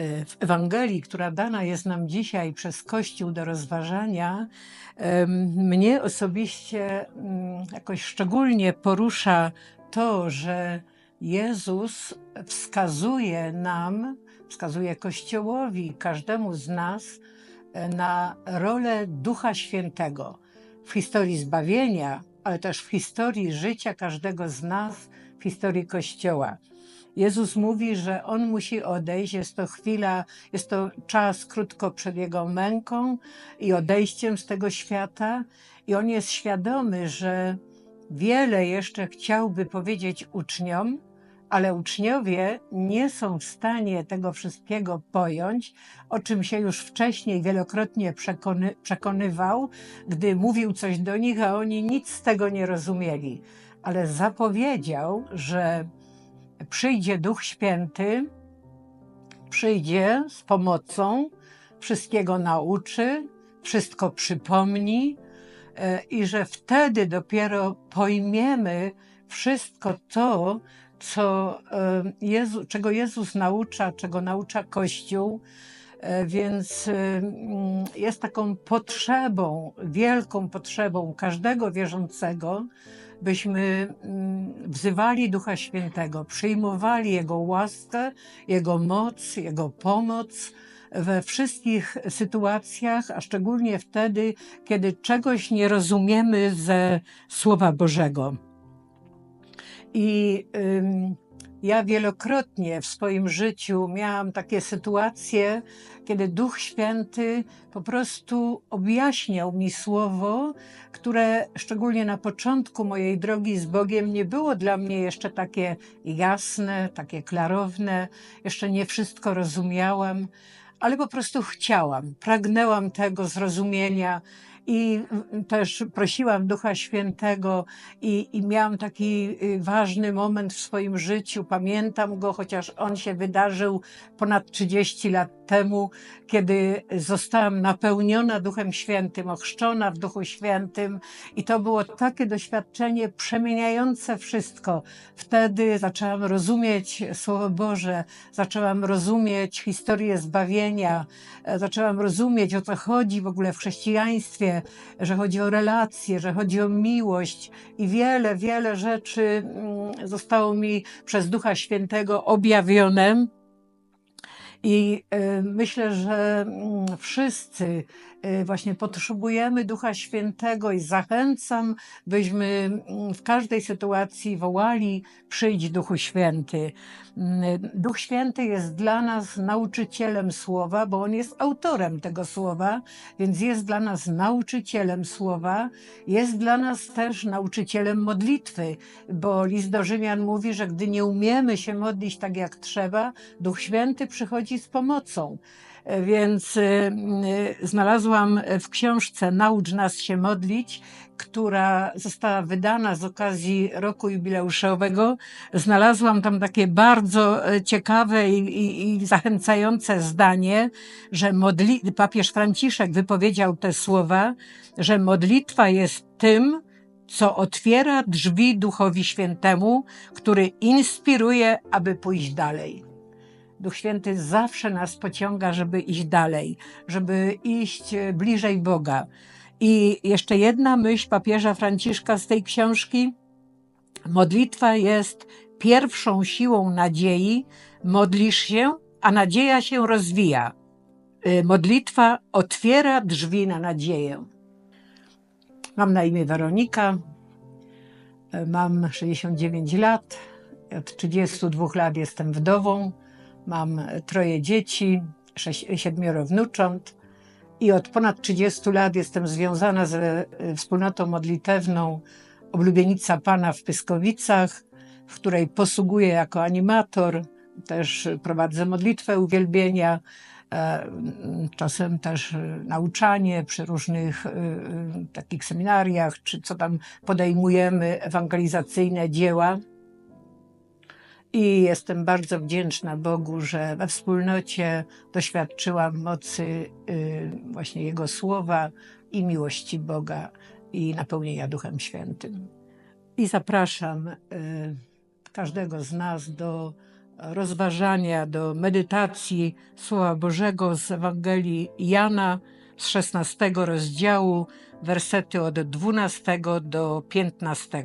e, w Ewangelii, która dana jest nam dzisiaj przez Kościół do rozważania, mnie osobiście mm, jakoś szczególnie porusza to, że Jezus wskazuje nam, wskazuje Kościołowi, każdemu z nas e, na rolę Ducha Świętego w historii zbawienia, ale też w historii życia każdego z nas, w historii Kościoła. Jezus mówi, że On musi odejść, jest to chwila, jest to czas krótko przed Jego męką i odejściem z tego świata i On jest świadomy, że wiele jeszcze chciałby powiedzieć uczniom, ale uczniowie nie są w stanie tego wszystkiego pojąć, o czym się już wcześniej wielokrotnie przekony, przekonywał, gdy mówił coś do nich, a oni nic z tego nie rozumieli. Ale zapowiedział, że przyjdzie Duch Święty, przyjdzie z pomocą, wszystkiego nauczy, wszystko przypomni e, i że wtedy dopiero pojmiemy wszystko to, co e, Jezu, czego Jezus naucza, czego naucza Kościół. E, więc jest taką potrzebą, wielką potrzebą każdego wierzącego, byśmy mm, wzywali Ducha Świętego, przyjmowali Jego łaskę, Jego moc, Jego pomoc we wszystkich sytuacjach, a szczególnie wtedy, kiedy czegoś nie rozumiemy ze Słowa Bożego. I ym, ja wielokrotnie w swoim życiu miałam takie sytuacje, kiedy Duch Święty po prostu objaśniał mi słowo, które szczególnie na początku mojej drogi z Bogiem nie było dla mnie jeszcze takie jasne, takie klarowne, jeszcze nie wszystko rozumiałam, ale po prostu chciałam, pragnęłam tego zrozumienia i też prosiłam Ducha Świętego i, i miałam taki y, ważny moment w swoim życiu. Pamiętam go, chociaż on się wydarzył ponad 30 lat temu, kiedy zostałam napełniona Duchem Świętym, ochrzczona w Duchu Świętym i to było takie doświadczenie przemieniające wszystko. Wtedy zaczęłam rozumieć Słowo Boże, zaczęłam rozumieć historię zbawienia, e, zaczęłam rozumieć o co chodzi w ogóle w chrześcijaństwie, że chodzi o relacje, że chodzi o miłość i wiele, wiele rzeczy mm, zostało mi przez Ducha Świętego objawione. I y, myślę, że mm, wszyscy y, właśnie potrzebujemy Ducha Świętego i zachęcam, byśmy mm, w każdej sytuacji wołali: Przyjdź Duchu Święty. Mm, Duch Święty jest dla nas nauczycielem słowa, bo on jest autorem tego słowa, więc jest dla nas nauczycielem słowa, jest dla nas też nauczycielem modlitwy, bo list do Rzymian mówi, że gdy nie umiemy się modlić tak jak trzeba, Duch Święty przychodzi z pomocą. Więc y, y, znalazłam w książce Naucz nas się modlić, która została wydana z okazji roku jubileuszowego. Znalazłam tam takie bardzo e, ciekawe i, i, i zachęcające zdanie, że modli... papież Franciszek wypowiedział te słowa, że modlitwa jest tym, co otwiera drzwi Duchowi Świętemu, który inspiruje, aby pójść dalej. Duch Święty zawsze nas pociąga, żeby iść dalej, żeby iść e, bliżej Boga. I jeszcze jedna myśl papieża Franciszka z tej książki. Modlitwa jest pierwszą siłą nadziei. Modlisz się, a nadzieja się rozwija. E, modlitwa otwiera drzwi na nadzieję. Mam na imię Weronika. E, mam 69 lat. Od 32 lat jestem wdową. Mam troje dzieci, sześć, siedmioro wnucząt i od ponad 30 lat jestem związana ze e, wspólnotą modlitewną Oblubienica Pana w Pyskowicach, w której posługuję jako animator, też prowadzę modlitwę uwielbienia, e, czasem też nauczanie przy różnych e, takich seminariach, czy co tam podejmujemy, ewangelizacyjne dzieła. I jestem bardzo wdzięczna Bogu, że we wspólnocie doświadczyłam mocy y, właśnie Jego słowa i miłości Boga i napełnienia Duchem Świętym. I zapraszam y, każdego z nas do rozważania, do medytacji Słowa Bożego z Ewangelii Jana z 16 rozdziału, wersety od 12 do 15.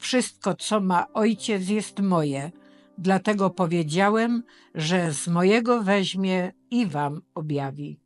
Wszystko, co ma Ojciec, jest moje, dlatego powiedziałem, że z mojego weźmie i wam objawi.